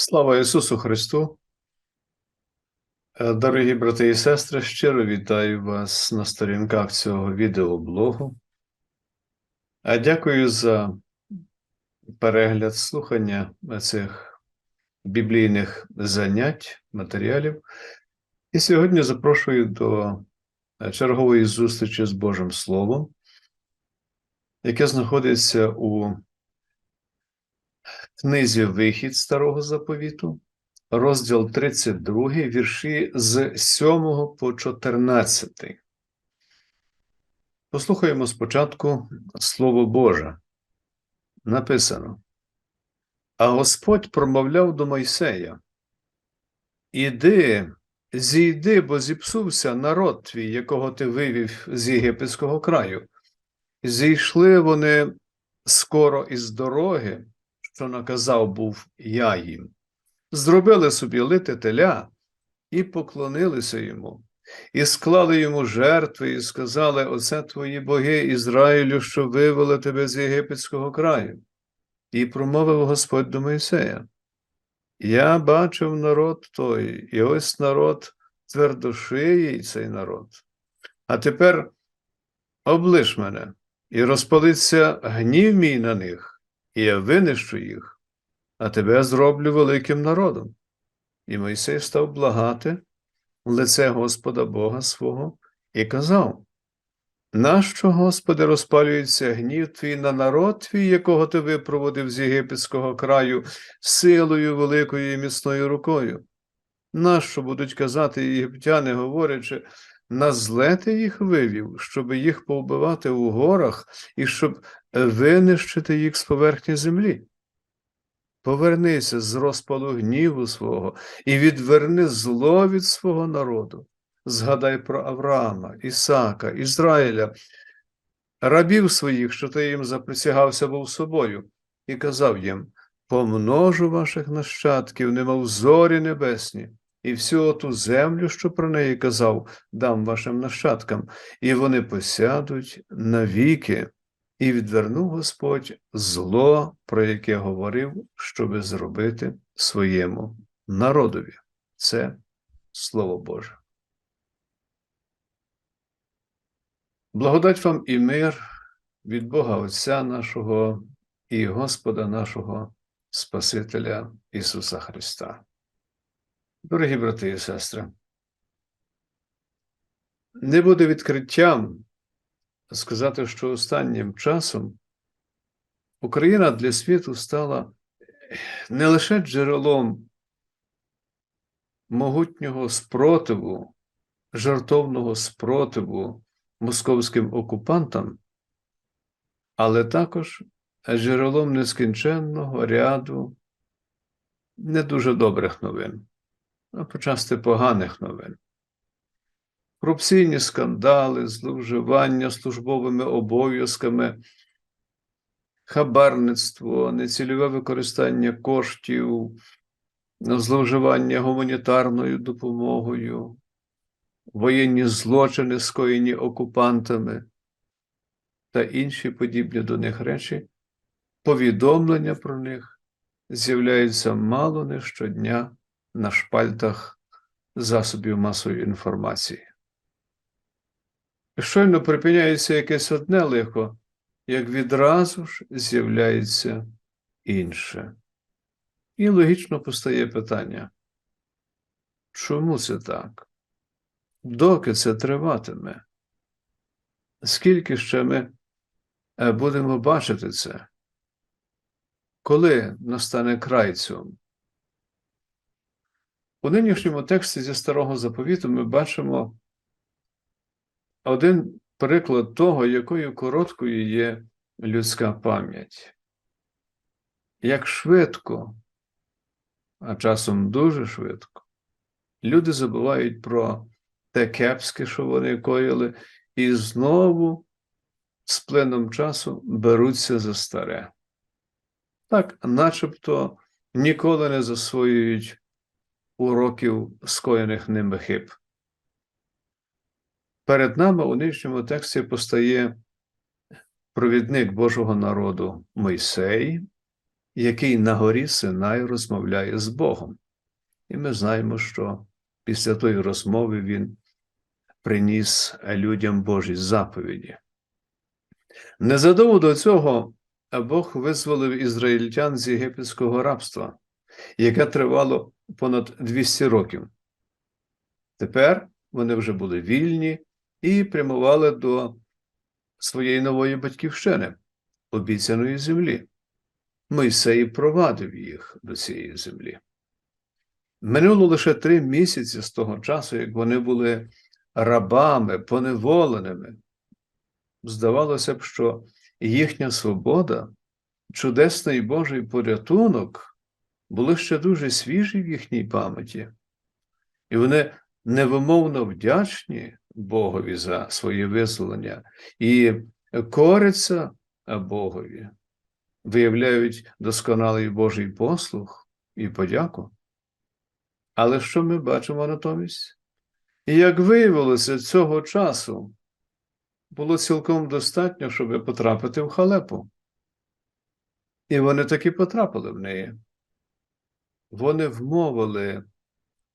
Слава Ісусу Христу! Е, Дорогі брати і сестри, щиро вітаю вас на сторінках цього відеоблогу. А Дякую за перегляд слухання цих біблійних занять, матеріалів. І сьогодні запрошую до чергової зустрічі з Божим Словом, яке знаходиться у книзі Вихід Старого Заповіту, розділ 32, вірші з 7 по 14. Послухаємо спочатку Слово Боже. Написано: А Господь промовляв до Мойсея: Іди, зійди, бо зіпсувся народ твій, якого ти вивів з єгипетського краю. Зійшли вони скоро із дороги, що наказав був я їм. Зробили собі лите теля і поклонилися йому, і склали йому жертви, і сказали: Оце твої боги Ізраїлю, що вивели тебе з єгипетського краю. І промовив Господь до Мойсея: Я бачив народ той, і ось народ твердошиїй цей народ. А тепер облиш мене, і розпалиться гнів мій на них, і я винищу їх, а тебе зроблю великим народом. І Мойсей став благати лице Господа Бога свого і казав: Нащо, Господи, розпалюється гнів твій на народ твій, якого ти випроводив з єгипетського краю силою великою і міцною рукою? Нащо будуть казати єгиптяни, говорячи, на зле ти їх вивів, щоб їх повбивати у горах і щоб винищити їх з поверхні землі? Повернися з розпалу гніву свого і відверни зло від свого народу. Згадай про Авраама, Ісака, Ізраїля, рабів своїх, що ти їм заприсягався був собою, і казав їм: помножу ваших нащадків, немов зорі небесні, і всю ту землю, що про неї казав, дам вашим нащадкам, і вони посядуть навіки. І відвернув Господь зло, про яке говорив, щоби зробити своєму народові. Це Слово Боже. Благодать вам і мир від Бога Отця нашого і Господа нашого Спасителя Ісуса Христа. Дорогі брати і сестри, не буде відкриттям сказати, що останнім часом Україна для світу стала не лише джерелом могутнього спротиву, жартовного спротиву московським окупантам, але також джерелом нескінченного ряду не дуже добрих новин, а почасти поганих новин. Корупційні скандали, зловживання службовими обов'язками, хабарництво, нецільове використання коштів, зловживання гуманітарною допомогою, воєнні злочини, скоєні окупантами та інші подібні до них речі, повідомлення про них з'являються мало не щодня на шпальтах засобів масової інформації. Щойно припиняється якесь одне лихо, як відразу ж з'являється інше. І логічно постає питання, чому це так? Доки це триватиме? Скільки ще ми е, будемо бачити це? Коли настане край цьому? У нинішньому тексті зі старого заповіту ми бачимо один приклад того, якою короткою є людська пам'ять. Як швидко, а часом дуже швидко, люди забувають про те кепське, що вони коїли, і знову з плином часу беруться за старе. Так, начебто ніколи не засвоюють уроків скоєних ними хиб. Перед нами у нижньому тексті постає провідник Божого народу Мойсей, який на горі Синай розмовляє з Богом. І ми знаємо, що після тої розмови він приніс людям Божі заповіді. Незадовго до цього Бог визволив ізраїльтян з єгипетського рабства, яке тривало понад 200 років. Тепер вони вже були вільні і прямували до своєї нової батьківщини, обіцяної землі. Мойсей провадив їх до цієї землі. Минуло лише три місяці з того часу, як вони були рабами, поневоленими. Здавалося б, що їхня свобода, чудесний Божий порятунок були ще дуже свіжі в їхній пам'яті, і вони невимовно вдячні Богові за своє визволення і коряться Богові, виявляють досконалий Божий послух і подяку. Але що ми бачимо натомість? І як виявилося, цього часу було цілком достатньо, щоб потрапити в халепу. І вони таки потрапили в неї. Вони вмовили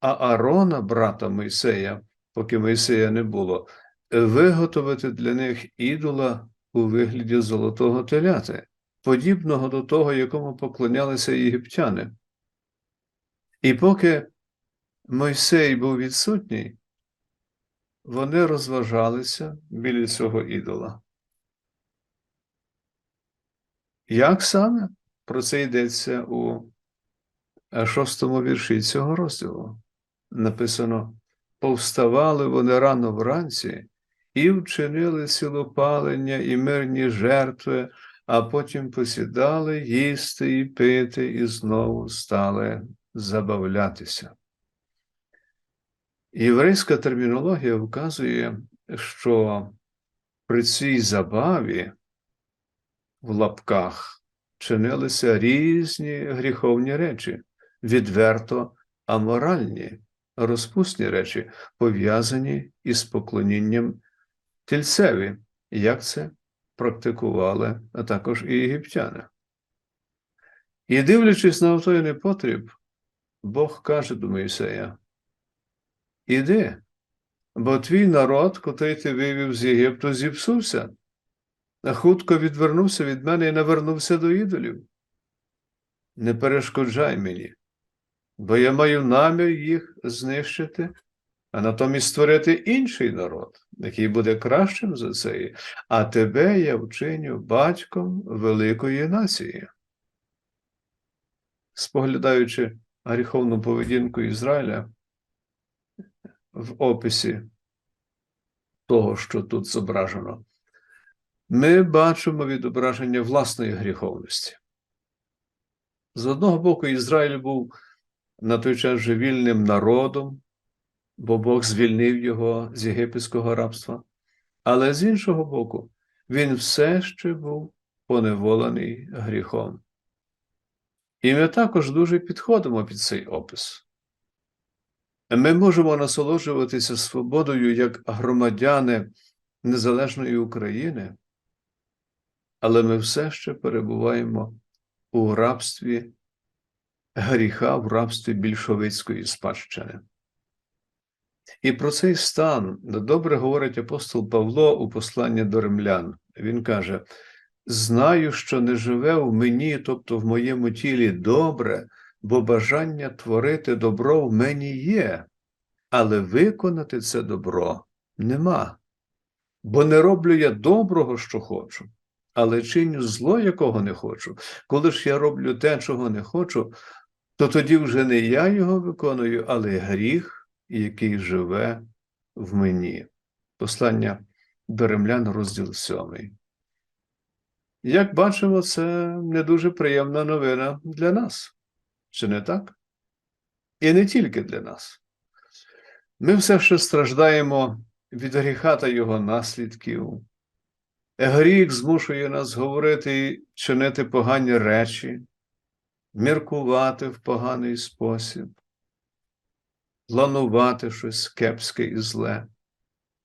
Аарона, брата Мойсея, поки Мойсея не було, виготовити для них ідола у вигляді золотого теляти, подібного до того, якому поклонялися єгиптяни. І поки Мойсей був відсутній, вони розважалися біля цього ідола. Як саме про це йдеться у шостому вірші цього розділу? Написано: повставали вони рано вранці і вчинили цілопалення і мирні жертви, а потім посідали їсти і пити, і знову стали забавлятися. Єврейська термінологія вказує, що при цій забаві в лапках чинилися різні гріховні речі, відверто аморальні, розпусні речі, пов'язані із поклонінням тільцеві, як це практикували також і єгиптяни. І дивлячись на той непотріб, Бог каже до Моїсея, Іди, бо твій народ, котрий ти вивів з Єгипту, зіпсувся, хутко відвернувся від мене і навернувся до ідолів. Не перешкоджай мені, бо я маю намір їх знищити, а натомість створити інший народ, який буде кращим за цей, а тебе я вчиню батьком великої нації. Споглядаючи гріховну поведінку Ізраїля, в описі того, що тут зображено, ми бачимо відображення власної гріховності. З одного боку, Ізраїль був на той час вже вільним народом, бо Бог звільнив його з єгипетського рабства, але з іншого боку, він все ще був поневолений гріхом. І ми також дуже підходимо під цей опис. Ми можемо насолоджуватися свободою як громадяни незалежної України, але ми все ще перебуваємо у рабстві гріха, в рабстві більшовицької спадщини. І про цей стан добре говорить апостол Павло у посланні до римлян. Він каже: Знаю, що не живе в мені, тобто в моєму тілі добре бо бажання творити добро в мені є, але виконати це добро нема. Бо не роблю я доброго, що хочу, але чиню зло, якого не хочу. Коли ж я роблю те, чого не хочу, то тоді вже не я його виконую, але гріх, який живе в мені. Послання до римлян, розділ 7. Як бачимо, це не дуже приємна новина для нас. Чи не так? І не тільки для нас. Ми все ще страждаємо від гріха та його наслідків. Гріх змушує нас говорити чинити погані речі, міркувати в поганий спосіб, планувати щось кепське і зле,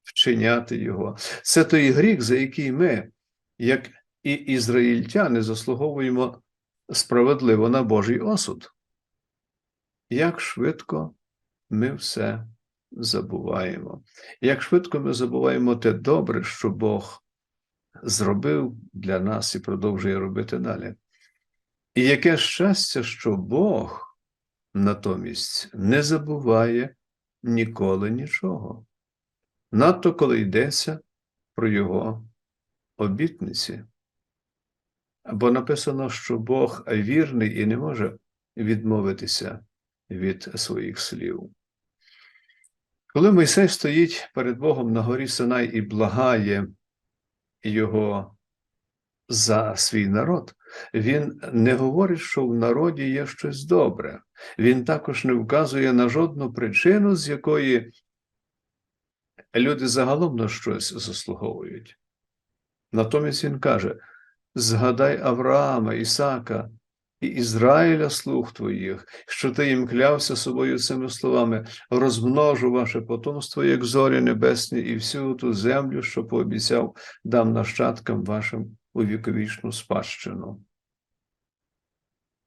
вчиняти його. Це той гріх, за який ми, як і ізраїльтяни, заслуговуємо справедливо на Божий осуд. Як швидко ми все забуваємо. Як швидко ми забуваємо те добре, що Бог зробив для нас і продовжує робити далі. І яке щастя, що Бог натомість не забуває ніколи нічого, надто коли йдеться про Його обітниці. Бо написано, що Бог вірний і не може відмовитися від своїх слів. Коли Мойсей стоїть перед Богом на горі Синай і благає його за свій народ, він не говорить, що в народі є щось добре. Він також не вказує на жодну причину, з якої люди загалом на щось заслуговують. Натомість він каже: згадай Авраама, Ісака і Ізраїля слуг твоїх, що ти їм клявся собою цими словами, розмножу ваше потомство, як зорі небесні, і всю ту землю, що пообіцяв, дам нащадкам вашим у віковічну спадщину.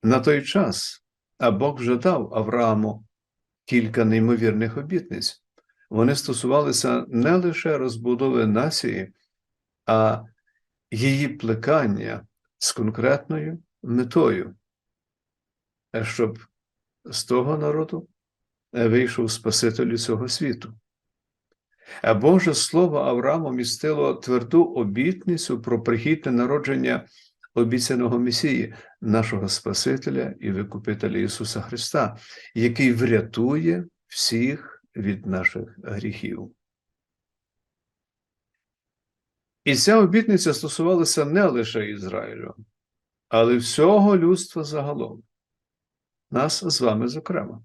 На той час, а Бог вже дав Аврааму кілька неймовірних обітниць. Вони стосувалися не лише розбудови нації, а її плекання з конкретною метою, щоб з того народу вийшов Спаситель цього світу. Боже Слово Аврааму містило тверду обітницю про прихідне народження обіцяного Месії, нашого Спасителя і Викупителя Ісуса Христа, який врятує всіх від наших гріхів. І ця обітниця стосувалася не лише Ізраїлю, але всього людства загалом, нас з вами зокрема.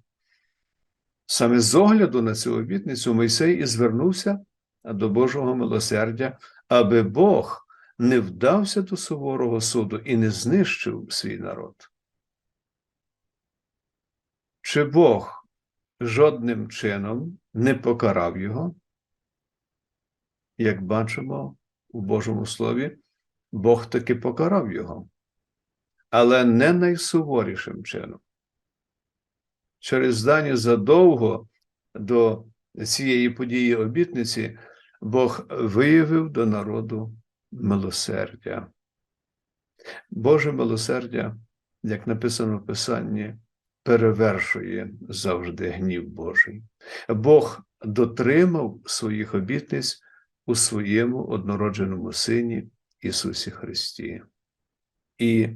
Саме з огляду на цю обітницю Мойсей і звернувся до Божого милосердя, аби Бог не вдався до суворого суду і не знищив свій народ. Чи Бог жодним чином не покарав його? Як бачимо у Божому Слові, Бог таки покарав його, але не найсуворішим чином. Через дані задовго до цієї події обітниці Бог виявив до народу милосердя. Боже милосердя, як написано в Писанні, перевершує завжди гнів Божий. Бог дотримав своїх обітниць у своєму однородженому Сині Ісусі Христі і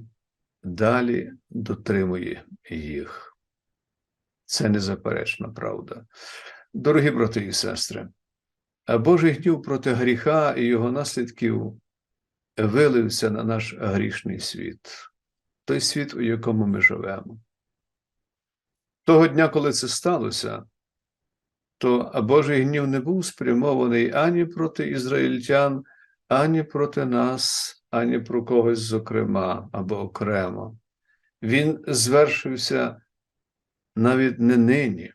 далі дотримує їх. Це незаперечна правда. Дорогі брати і сестри, Божий гнів проти гріха і його наслідків вилився на наш грішний світ, той світ, у якому ми живемо. Того дня, коли це сталося, то Божий гнів не був спрямований ані проти ізраїльтян, ані проти нас, ані про когось, зокрема або окремо. Він звершився навіть не нині,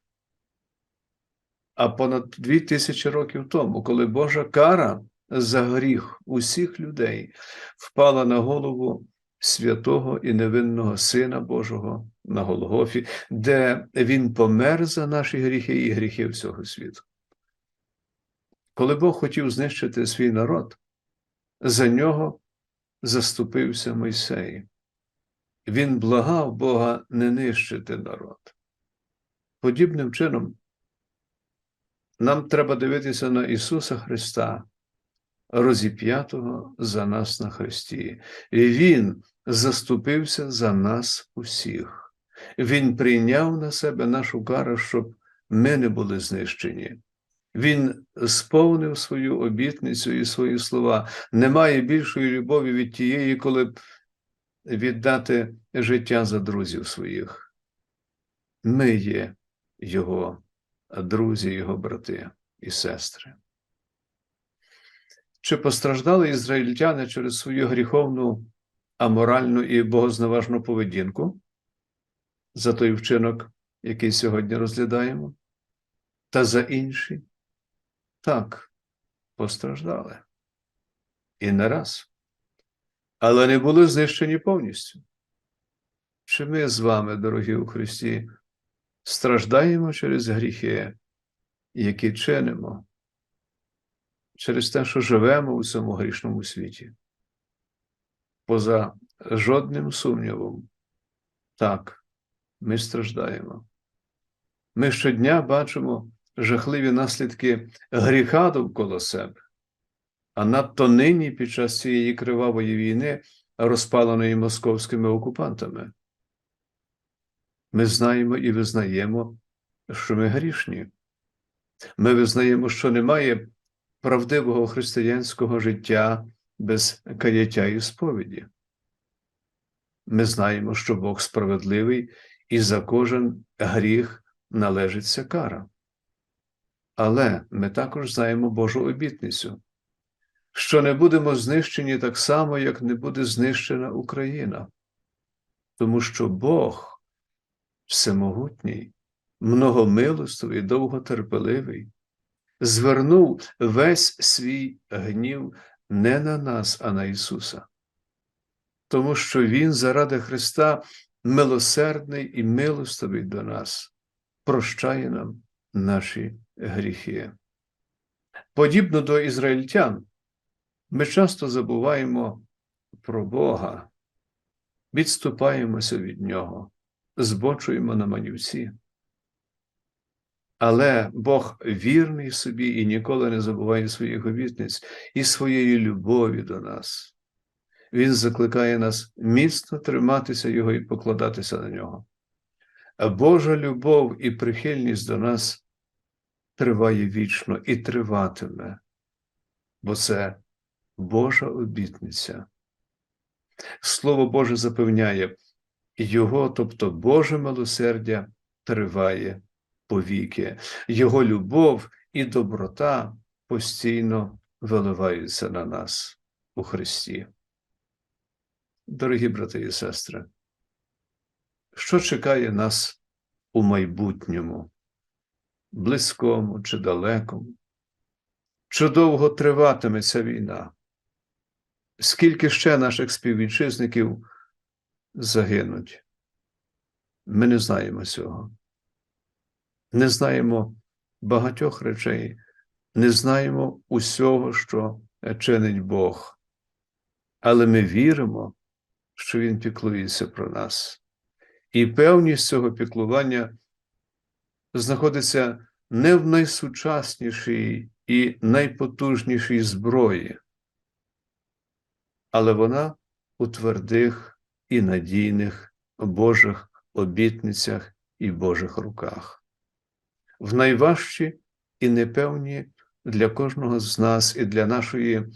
а понад дві тисячі років тому, коли Божа кара за гріх усіх людей впала на голову святого і невинного Сина Божого на Голгофі, де Він помер за наші гріхи і гріхи всього світу. Коли Бог хотів знищити свій народ, за нього заступився Мойсей. Він благав Бога не нищити народ. Подібним чином, нам треба дивитися на Ісуса Христа, розіп'ятого за нас на Христі. І Він заступився за нас усіх. Він прийняв на себе нашу кару, щоб ми не були знищені. Він сповнив свою обітницю і свої слова. Немає більшої любові від тієї, коли б віддати життя за друзів своїх. Ми є Його друзі, Його брати і сестри. Чи постраждали ізраїльтяни через свою гріховну, аморальну і богозневажну поведінку за той вчинок, який сьогодні розглядаємо, та за інші? Так, постраждали. І не раз. Але не були знищені повністю. чи ми з вами, дорогі у Христі, страждаємо через гріхи, які чинимо, через те, що живемо у цьому грішному світі. Поза жодним сумнівом, так, ми страждаємо. Ми щодня бачимо жахливі наслідки гріха довкола себе, а надто нині під час цієї кривавої війни, розпаленої московськими окупантами. Ми знаємо і визнаємо, що ми грішні. Ми визнаємо, що немає правдивого християнського життя без каяття і сповіді. Ми знаємо, що Бог справедливий і за кожен гріх належиться кара. Але ми також знаємо Божу обітницю, що не будемо знищені так само, як не буде знищена Україна, тому що Бог всемогутній, многомилостивий, довготерпеливий, звернув весь свій гнів не на нас, а на Ісуса, тому що Він заради Христа милосердний і милостивий до нас, прощає нам наші гріхи. Подібно до ізраїльтян, ми часто забуваємо про Бога, відступаємося від Нього, збочуємо на манівці. Але Бог вірний собі і ніколи не забуває своїх обітниць і своєї любові до нас. Він закликає нас міцно триматися Його і покладатися на нього. А Божа любов і прихильність до нас триває вічно і триватиме, бо це Божа обітниця. Слово Боже запевняє, Його, тобто Боже милосердя, триває повіки, Його любов і доброта постійно виливаються на нас у Христі. Дорогі брати і сестри, що чекає нас у майбутньому, близькому чи далекому? Чи довго триватиме ця війна? Скільки ще наших співвітчизників загинуть? Ми не знаємо цього. Не знаємо багатьох речей, не знаємо усього, що чинить Бог, але ми віримо, що Він піклується про нас. І певність цього піклування знаходиться не в найсучаснішій і найпотужнішій зброї, але вона у твердих і надійних Божих обітницях і Божих руках. В найважчі і непевні для кожного з нас і для нашої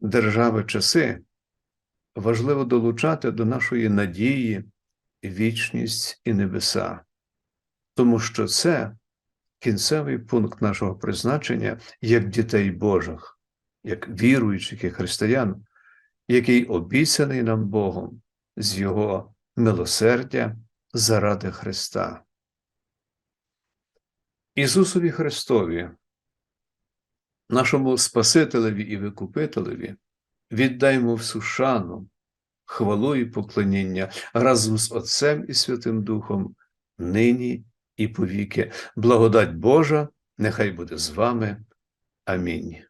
держави часи важливо долучати до нашої надії вічність і небеса, тому що це кінцевий пункт нашого призначення як дітей Божих, як віруючих і християн, який обіцяний нам Богом з Його милосердя заради Христа. Ісусові Христові, нашому Спасителеві і Викупителеві, віддаймо всю шану, хвалу і поклоніння разом з Отцем і Святим Духом, нині і повіки. Благодать Божа, нехай буде з вами. Амінь.